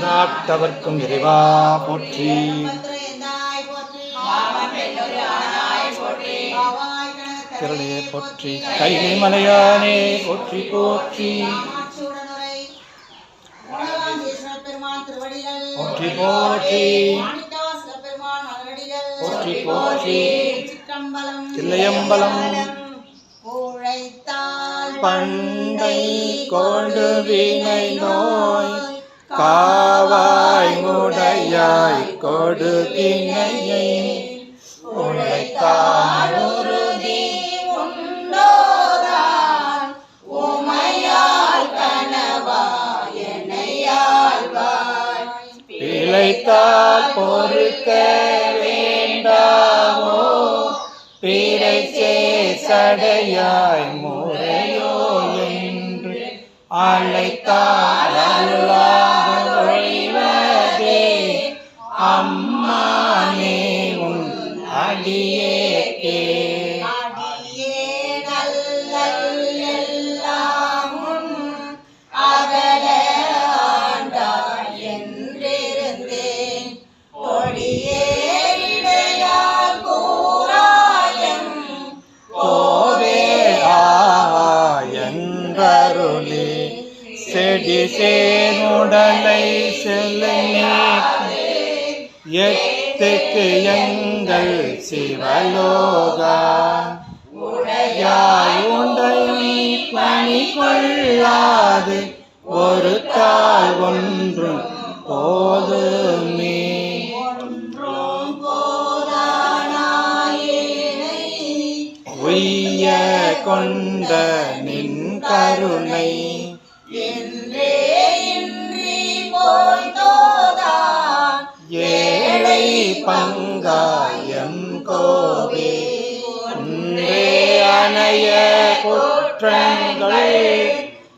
நாட்டவர்க்கும் இறைவா போற்றி. பத்திரேந்தாய் போற்றி. கைலை மலையானே போற்றி. போற்றி. போற்றி. போற்றி போற்றி. போற்றி தில்லையம்பலம். பண்டை கொண்டு வினை நோய் காவாய் முடையாய் கொடு தினையை உழைத்தால் உறுதி உண்டோதான் உமையால் கனவா என்னையாழ்வாய் பிழைத்தால் பொறுக்க வேண்டாமோ பிழைச்சே சடையாய் அழைத்தால் அருளாக அம்மானே உன் அடியே கே. செடி சேனுடலை செல்லே எத்துக்கு எங்கள் சிவலோகா. உடையாய் உண்டை பணி கொள்ளாது ஒரு தாய் ஒன்றும் போதுமே. ஒன்றும் உய்ய கொண்ட நின் கருணை. என்றே இன்றி போய் தோதான் ஏழை பங்காயம் கோவே ஒன்றே அணைய குற்றங்கள்.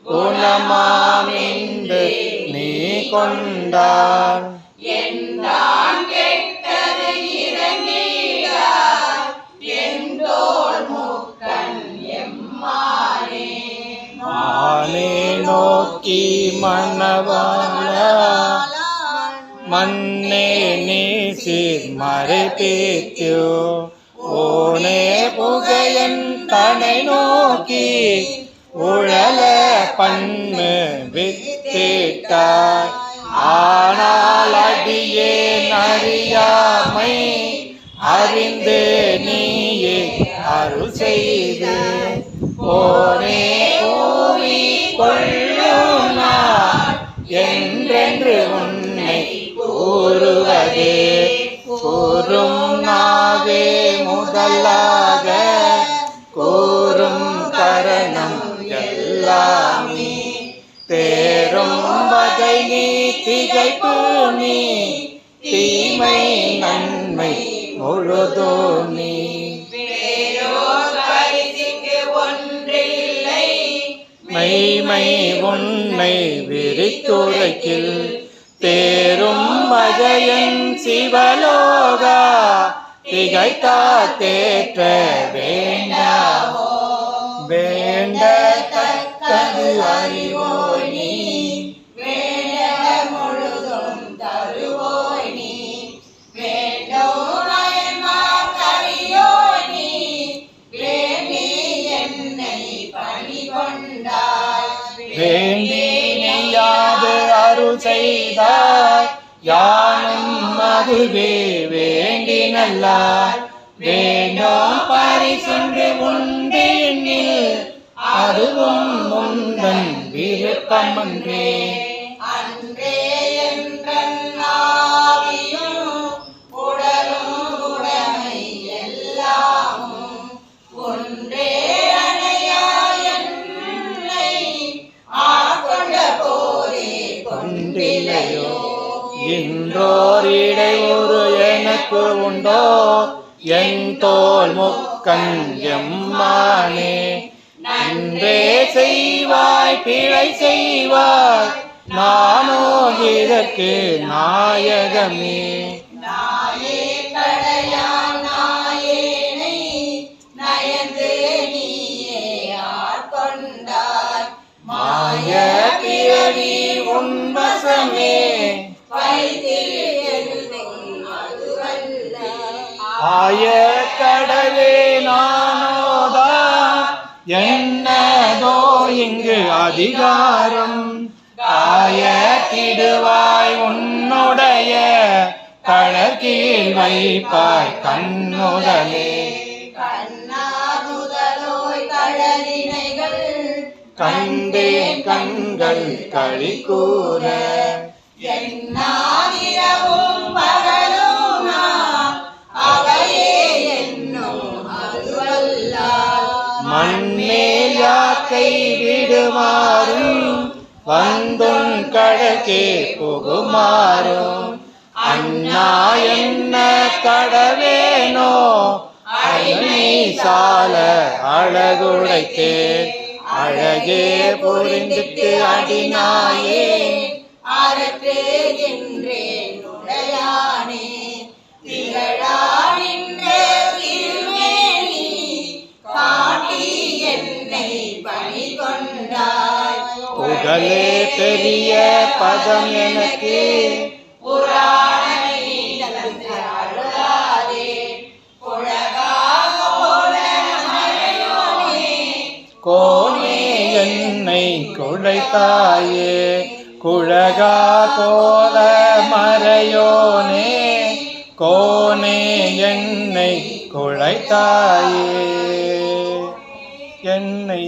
குணமாமிந்து நீ கொண்டான் மண்ணே நீ சீர் ஓனே புகையன் தனை நோக்கி உழல பண்ணு வித்திட்டாய். ஆனால் அடியே அறியாமை அறிந்து நீயே அருள் செய்து. ஓனே ஓவி கொள்ளும் என்றென்று உன் கூறுவதே கூறும் நாவே முதலாக கூறும் கரணம் எல்லாமே. தேரும் வகை நீ திகைப்பு நீ தீமை நன்மை முழுதோ நீ மெய்மை உண்மை விரித்துரைக்கில் தேர் அஜயன் சிவலோகா திகைத்தா தேற்ற வேண்டாமோ வேண்ட யானும் மதுவே வேண்டி நல்லார் வேண்டும் பரிசுண்டு உண்டெண்ணில் அதுவும் முந்தன் விருப்பமன்றே. எனக்கு உண்டோ என் தோல் முக்கண் எம்மானே நன்றே செய்வாய் பிழை செய்வாய் நானோ இதற்கு நாயகமே மாய பிறவி உன்வசமே வைத்திரு ஆய கடலே நானோதா என்னதோ இங்கு அதிகாரம். ஆய கிடுவாய் உன்னுடைய கழக்கீழ் வைப்பாய் கண்ணுதலே. கண்டே கண்கள் களி கூற என்ன யாக்கை விடுமாறும் வந்தும் கடக்கே புகுமாறும். அண்ணா என்ன கடவேனோ அழனி சால அழகுடைத்தே அழகே புரிந்துட்டு அடினாயே அறற்றுகின்றேன் உடையானே பணி கொண்டாய் புகழே பெரிய பதம் எனக்கு. கோனே என்னை குழைத்தாயே. குழகா கோல மறையோனே கோனே என்னை குழைத்தாயே. என்னை